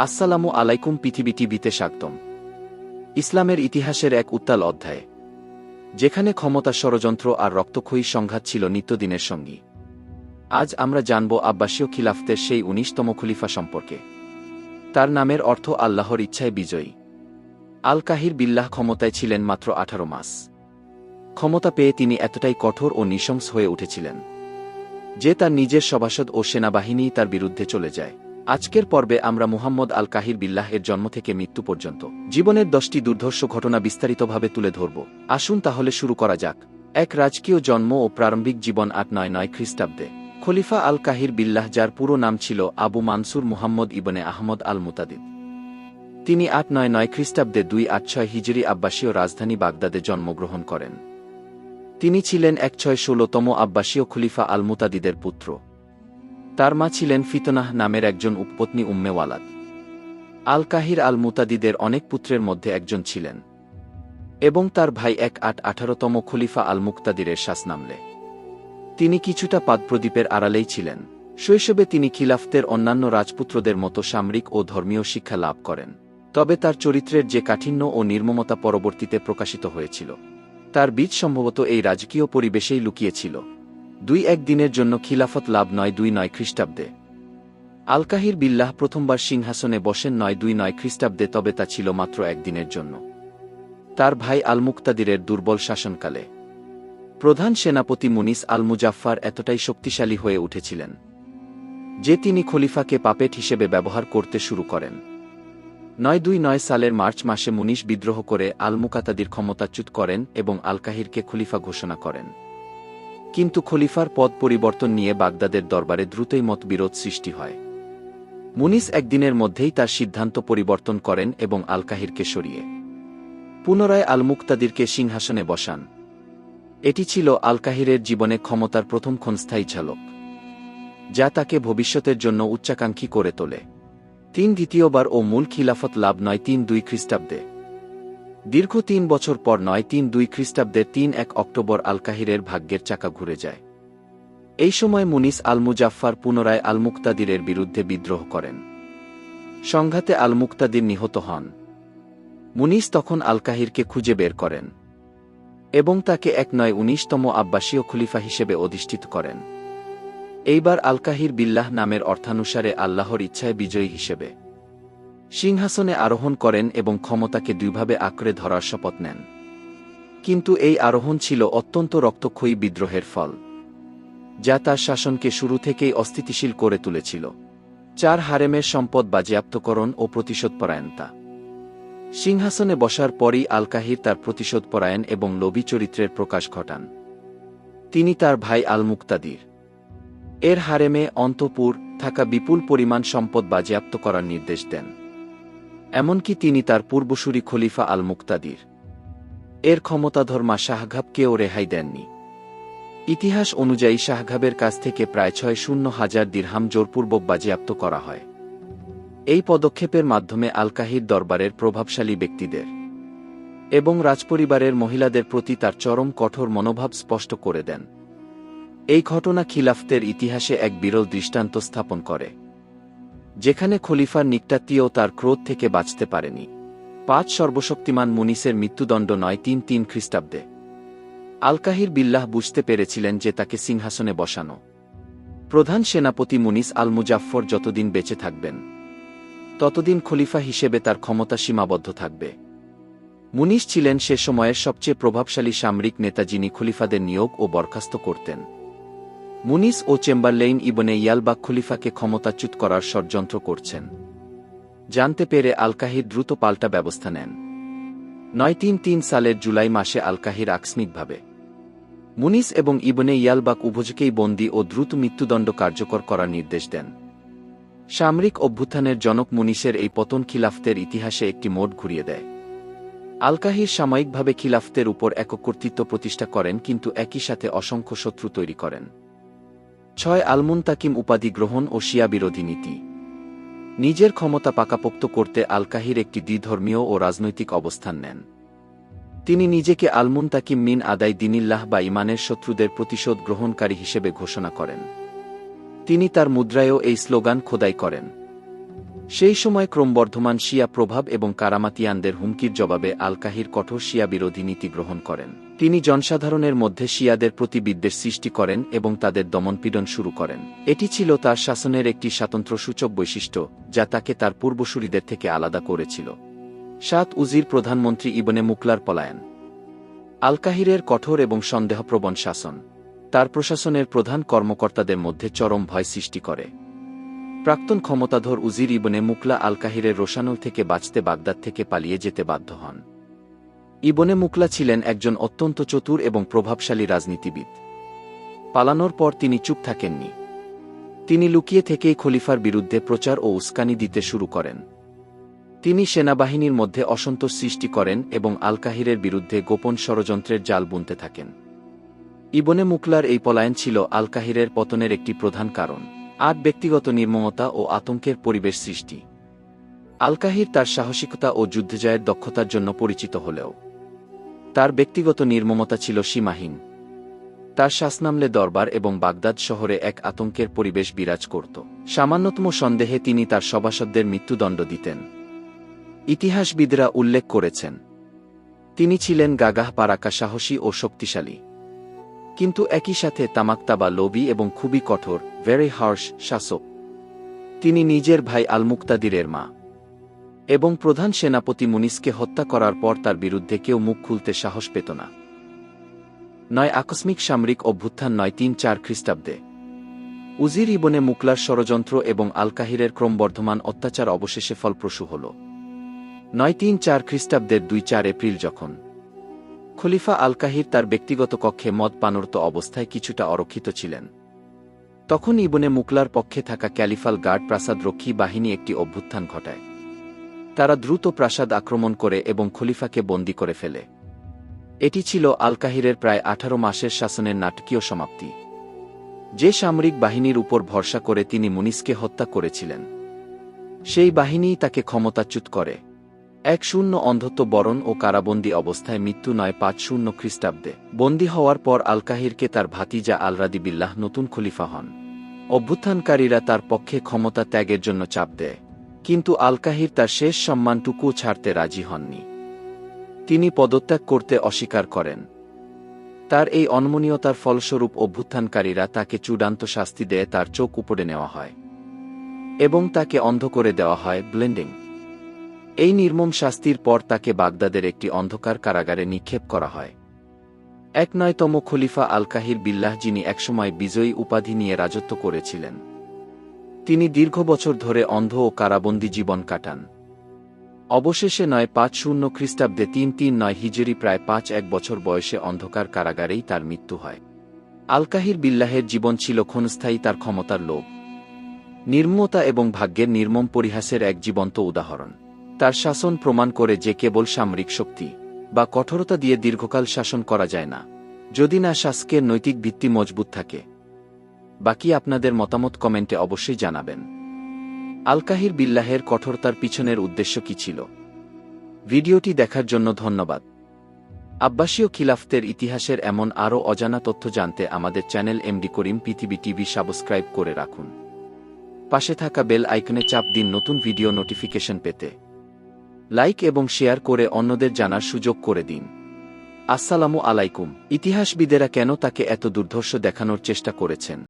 আসসালামু আলাইকুম পৃথিবী টিভিতে স্বাগতম। ইসলামের ইতিহাসের এক উত্তাল অধ্যায়। যেখানে ক্ষমতা ষড়যন্ত্র আর রক্তক্ষয়ী সংঘাত ছিল নিত্যদিনের সঙ্গী। আজ আমরা জানব আব্বাসীয় খিলাফতের সেই উনিশতম খলিফা সম্পর্কে। তার নামের অর্থ আল্লাহর ইচ্ছায় বিজয়ী। আল কাহির বিল্লাহ ক্ষমতায় ছিলেন মাত্র আঠারো মাস। ক্ষমতা পেয়ে তিনি এতটাই কঠোর ও নৃশংস হয়ে উঠেছিলেন। যে তার নিজের সভাসদ ও সেনাবাহিনী তার বিরুদ্ধে চলে যায়। আজকের পর্বে আমরা মুহাম্মদ আল কাহির বিল্লাহ এর জন্ম থেকে মৃত্যু পর্যন্ত জীবনের দশটি দুর্ধর্ষ ঘটনা বিস্তারিতভাবে তুলে ধরব। আসুন তাহলে শুরু করা যাক। এক রাজকীয় জন্ম ও প্রারম্ভিক জীবন আট নয় নয় খ্রিস্টাব্দে। খলিফা আল কাহির বিল্লাহ, যার পুরো নাম ছিল আবু মানসুর মুহাম্মদ ইবনে আহমদ আল মুতাদিদ তিনি আট নয় নয় খ্রিস্টাব্দে দুই আট ছয় হিজরি আব্বাসীয় রাজধানী বাগদাদে জন্মগ্রহণ করেন। তিনি ছিলেন এক ছয় ষোলতম আব্বাসীয় খলিফা আল মুতাদিদের পুত্র। তার মা ছিলেন ফিতনাহ নামের একজন উপপত্নী উম্মে ওয়ালাদ। আল কাহির আল মুতাদিদের অনেক পুত্রের মধ্যে একজন ছিলেন। এবং তার ভাই এক আট আঠারোতম খলিফা আল মুক্তাদিরের শ্বাস নামলে তিনি কিছুটা পাদপ্রদীপের আড়ালেই ছিলেন। শৈশবে তিনি খিলাফতের অন্যান্য রাজপুত্রদের মতো সামরিক ও ধর্মীয় শিক্ষা লাভ করেন। তবে তার চরিত্রের যে কাঠিন্য ও নির্মমতা পরবর্তীতে প্রকাশিত হয়েছিল, তার বীজ সম্ভবত এই রাজকীয় পরিবেশেই লুকিয়েছিল। দুই এক দিনের জন্য খিলাফত লাভ নয় দুই নয় খ্রিস্টাব্দে। আলকাহির বিল্লাহ প্রথমবার সিংহাসনে বসেন নয় দুই নয় খ্রিস্টাব্দে, তবে তা ছিল মাত্র একদিনের জন্য। তার ভাই আল মুক্তাদিরের দুর্বল শাসনকালে। প্রধান সেনাপতি মুনিস আল মুজাফফার এতটাই শক্তিশালী হয়ে উঠেছিলেন, যে তিনি খলিফাকে পাপেট হিসেবে ব্যবহার করতে শুরু করেন। নয় দুই নয় সালের মার্চ মাসে মুনিশ বিদ্রোহ করে আল মুকাতাদির ক্ষমতাচ্যুত করেন এবং আলকাহিরকে খলিফা ঘোষণা করেন। কিন্তু খলিফার পদ পরিবর্তন নিয়ে বাগদাদের দরবারে দ্রুতই মতবিরোধ সৃষ্টি হয়। মুনিস একদিনের মধ্যেই তার সিদ্ধান্ত পরিবর্তন করেন এবং আলকাহিরকে সরিয়ে পুনরায় আল মুক্তাদিরকে সিংহাসনে বসান। এটি ছিল আলকাহিরের জীবনে ক্ষমতার প্রথম ক্ষণস্থায়ী ঝালক, যা তাকে ভবিষ্যতের জন্য উচ্চাকাঙ্ক্ষী করে তোলে। তিন দ্বিতীয়বার ও মূল খিলাফত লাভ নয় তিন দুই খ্রিস্টাব্দে। দীর্ঘ তিন বছর পর নয় তিন দুই খ্রিস্টাব্দের তিন এক অক্টোবর আলকাহিরের ভাগ্যের চাকা ঘুরে যায়। এই সময় মুনিস আল মুজাফফার পুনরায় আল মুক্তাদিরের বিরুদ্ধে বিদ্রোহ করেন। সংঘাতে আল মুক্তাদির নিহত হন। মুনিস তখন আলকাহিরকে খুঁজে বের করেন এবং তাকে এক নয় উনিশতম আব্বাসীয় খলিফা হিসেবে অধিষ্ঠিত করেন। এইবার আলকাহির বিল্লাহ নামের অর্থানুসারে আল্লাহর ইচ্ছায় বিজয়ী হিসেবে। সিংহাসনে আরোহণ করেন এবং ক্ষমতাকে দুইভাবে আঁকড়ে ধরার শপথ নেন। কিন্তু এই আরোহণ ছিল অত্যন্ত রক্তক্ষয়ী বিদ্রোহের ফল, যা তার শাসনকে শুরু থেকেই অস্থিতিশীল করে তুলেছিল। চার হারেমের সম্পদ বাজেয়াপ্তকরণ ও প্রতিশোধপরায়ণতা। সিংহাসনে বসার পরই আলকাহির তার প্রতিশোধপরায়ণ এবং লোভী চরিত্রের প্রকাশ ঘটান। তিনি তার ভাই আল মুক্তাদির এর হারেমে অন্তপুর থাকা বিপুল পরিমাণ সম্পদ বাজেয়াপ্ত করার নির্দেশ দেন। এমনকি তিনি তার পূর্বসূরি খলিফা আল মুক্তাদির এর ক্ষমতাধর মা শাহঘাবকেও রেহাই দেননি। ইতিহাস অনুযায়ী শাহঘাবের কাছ থেকে প্রায় ছয় শূন্য হাজার দীর্হাম জোরপূর্বক বাজেয়াপ্ত করা হয়। এই পদক্ষেপের মাধ্যমে আলকাহির দরবারের প্রভাবশালী ব্যক্তিদের এবং রাজপরিবারের মহিলাদের প্রতি তার চরম কঠোর মনোভাব স্পষ্ট করে দেন। এই ঘটনা খিলাফতের ইতিহাসে এক বিরল দৃষ্টান্ত স্থাপন করে। যেখানে খলিফার নিকটাত্মীয় তার ক্রোধ থেকে বাঁচতে পারেনি। পাঁচ সর্বশক্তিমান মুনিসের মৃত্যুদণ্ড নয়, তিন তিন খ্রিস্টাব্দে। আলকাহির বিল্লাহ বুঝতে পেরেছিলেন যে তাকে সিংহাসনে বসানো। প্রধান সেনাপতি মুনিস আল মুজাফফর যতদিন বেঁচে থাকবেন, ততদিন খলিফা হিসেবে তার ক্ষমতা সীমাবদ্ধ থাকবে। মুনিশ ছিলেন সে সময়ের সবচেয়ে প্রভাবশালী সামরিক নেতা যিনি খলিফাদের নিয়োগ ও বরখাস্ত করতেন। মুনিস ও চেম্বারলেইন ইবনে ইয়ালবাক খলিফাকে ক্ষমতাচ্যুত করার ষড়যন্ত্র করছেন। জানতে পেরে আলকাহির দ্রুত পাল্টা ব্যবস্থা নেন। নয় তিন তিন সালের জুলাই মাসে আলকাহির আকস্মিকভাবে। মুনিস এবং ইবনে ইয়ালবাক উভয়কেই বন্দী ও দ্রুত মৃত্যুদণ্ড কার্যকর করার নির্দেশ দেন। সামরিক অভ্যুত্থানের জনক মুনিসের এই পতন খিলাফতের ইতিহাসে একটি মোড় ঘুরিয়ে দেয়। আলকাহির সাময়িকভাবে খিলাফতের উপর একক কর্তৃত্ব প্রতিষ্ঠা করেন কিন্তু একই সাথে অসংখ্য শত্রু তৈরি করেন। ছয় আলমুন তাকিম উপাধি গ্রহণ ও শিয়া বিরোধী নীতি। নিজের ক্ষমতা পাকাপোক্ত করতে আলকাহির একটি দ্বিধর্মীয় ও রাজনৈতিক অবস্থান নেন। তিনি নিজেকে আলমুন তাকিম মিন আদায় দিনিল্লাহ বা ইমানের শত্রুদের প্রতিশোধ গ্রহণকারী হিসেবে ঘোষণা করেন। তিনি তার মুদ্রায়ও এই স্লোগান খোদাই করেন। সেই সময় ক্রমবর্ধমান শিয়া প্রভাব এবং কারামাতিয়ানদের হুমকির জবাবে আল কাহির কঠোর শিয়া বিরোধী নীতি গ্রহণ করেন। তিনি জনসাধারণের মধ্যে শিয়াদের প্রতি বিদ্বেষ সৃষ্টি করেন এবং তাদের দমনপীড়ন শুরু করেন। এটি ছিল তার শাসনের একটি স্বাতন্ত্র্য সূচক বৈশিষ্ট্য, যা তাকে তার পূর্বসূরিদের থেকে আলাদা করেছিল। সাত উজির প্রধানমন্ত্রী ইবনে মুকলার পলায়ন। আল কাহিরের কঠোর এবং সন্দেহপ্রবণ শাসন। তার প্রশাসনের প্রধান কর্মকর্তাদের মধ্যে চরম ভয় সৃষ্টি করে। প্রাক্তন ক্ষমতাধর উজির ইবনে মুকলা আল কাহিরের রোশানুল থেকে বাঁচতে বাগদাদ থেকে পালিয়ে যেতে বাধ্য হন। ইবনে মুকলা ছিলেন একজন অত্যন্ত চতুর এবং প্রভাবশালী রাজনীতিবিদ। পালানোর পর তিনি চুপ থাকেননি। তিনি লুকিয়ে থেকেই খলিফার বিরুদ্ধে প্রচার ও উস্কানি দিতে শুরু করেন। তিনি সেনাবাহিনীর মধ্যে অসন্তোষ সৃষ্টি করেন এবং আল কাহিরের বিরুদ্ধে গোপন ষড়যন্ত্রের জাল বুনতে থাকেন। ইবনে মুকলার এই পলায়ন ছিল আল কাহিরের পতনের একটি প্রধান কারণ। আট ব্যক্তিগত নির্মমতা ও আতঙ্কের পরিবেশ সৃষ্টি। আলকাহির তার সাহসিকতা ও যুদ্ধজয়ের দক্ষতার জন্য পরিচিত হলেও। তার ব্যক্তিগত নির্মমতা ছিল সীমাহীন। তার শাসনামলে দরবার এবং বাগদাদ শহরে এক আতঙ্কের পরিবেশ বিরাজ করত। সামান্যতম সন্দেহে তিনি তার সভাসদদের মৃত্যুদণ্ড দিতেন। ইতিহাসবিদরা উল্লেখ করেছেন, তিনি ছিলেন গাগাহ পারাকা সাহসী ও শক্তিশালী। কিন্তু একই সাথে তামাক্তাবা লোবি এবং খুবই কঠোর ভেরি হার্শ শাসক। তিনি নিজের ভাই আলমুক্তাদিরের মা। এবং প্রধান সেনাপতি মুনিসকে হত্যা করার পর তার বিরুদ্ধে কেউ মুখ খুলতে সাহস পেত না। নয় আকস্মিক সামরিক অভ্যুত্থান নয় তিন চার খ্রিস্টাব্দে। উজির ইবনে মুকলার ষড়যন্ত্র এবং আলকাহিরের ক্রমবর্ধমান অত্যাচার অবশেষে ফলপ্রসূ হল। নয় তিন চার খ্রিস্টাব্দের দুই চার এপ্রিল যখন খলিফা আলকাহির তার ব্যক্তিগত কক্ষে মদ পানর্ত অবস্থায় কিছুটা অরক্ষিত ছিলেন। তখন ইবনে মুকলার পক্ষে থাকা ক্যালিফাল গার্ড প্রাসাদ রক্ষী বাহিনী একটি অভ্যুত্থান ঘটায়। তারা দ্রুত প্রাসাদ আক্রমণ করে এবং খলিফাকে বন্দী করে ফেলে। এটি ছিল আলকাহিরের প্রায় আঠারো মাসের শাসনের নাটকীয় সমাপ্তি। যে সামরিক বাহিনীর উপর ভরসা করে তিনি মুনিসকে হত্যা করেছিলেন। সেই বাহিনীই তাকে ক্ষমতাচ্যুত করে। এক শূন্য অন্ধত্ব বরণ ও কারাবন্দী অবস্থায় মৃত্যু নয় পাঁচ শূন্য খ্রিস্টাব্দে। বন্দী হওয়ার পর আল কাহিরকে তার ভাতিজা আলরাদি বিল্লাহ নতুন খলিফা হন। অভ্যুত্থানকারীরা তার পক্ষে ক্ষমতা ত্যাগের জন্য চাপ দেয়। কিন্তু আলকাহির তার শেষ সম্মানটুকু ছাড়তে রাজি হননি। তিনি পদত্যাগ করতে অস্বীকার করেন। তার এই অনমনীয়তার ফলস্বরূপ অভ্যুত্থানকারীরা তাকে চূড়ান্ত শাস্তি দেয় তার চোখ উপড়ে নেওয়া হয় এবং তাকে অন্ধ করে দেওয়া হয় ব্লেন্ডিং। এই নির্মম শাস্তির পর তাকে বাগদাদের একটি অন্ধকার কারাগারে নিক্ষেপ করা হয়। এক নয়তম খলিফা আলকাহির বিল্লাহ যিনি একসময় বিজয়ী উপাধি নিয়ে রাজত্ব করেছিলেন। তিনি দীর্ঘ বছর ধরে অন্ধ ও কারাবন্দী জীবন কাটান। অবশেষে নয় পাঁচ শূন্য খ্রিস্টাব্দে তিন তিন নয় হিজরি প্রায় পাঁচ এক বছর বয়সে অন্ধকার কারাগারেই তার মৃত্যু হয়। আলকাহির বিল্লাহের জীবন ছিল ক্ষণস্থায়ী তার ক্ষমতার লোভ। নির্মতা এবং ভাগ্যের নির্মম পরিহাসের এক জীবন্ত উদাহরণ। তার শাসন প্রমাণ করে যে কেবল সামরিক শক্তি বা কঠোরতা দিয়ে দীর্ঘকাল শাসন করা যায় না। যদি না শাসকের নৈতিক ভিত্তি মজবুত থাকে। বাকি আপনাদের মতামত কমেন্টে অবশ্যই জানাবেন। আলকাহির বিল্লাহের কঠোরতার পিছনের উদ্দেশ্য কি ছিল? ভিডিওটি দেখার জন্য ধন্যবাদ। আব্বাসীয় খিলাফতের ইতিহাসের এমন আরও অজানা তথ্য জানতে আমাদের চ্যানেল এমডি করিম পৃথিবী টিভি সাবস্ক্রাইব করে রাখুন। পাশে থাকা বেল আইকনে চাপ দিন নতুন ভিডিও নোটিফিকেশন পেতে। লাইক এবং শেয়ার করে অন্যদের জানার সুযোগ করে দিন। আসসালামু আলাইকুম। ইতিহাসবিদেরা কেন তাকে এত দুর্ধর্ষ দেখানোর চেষ্টা করেছেন?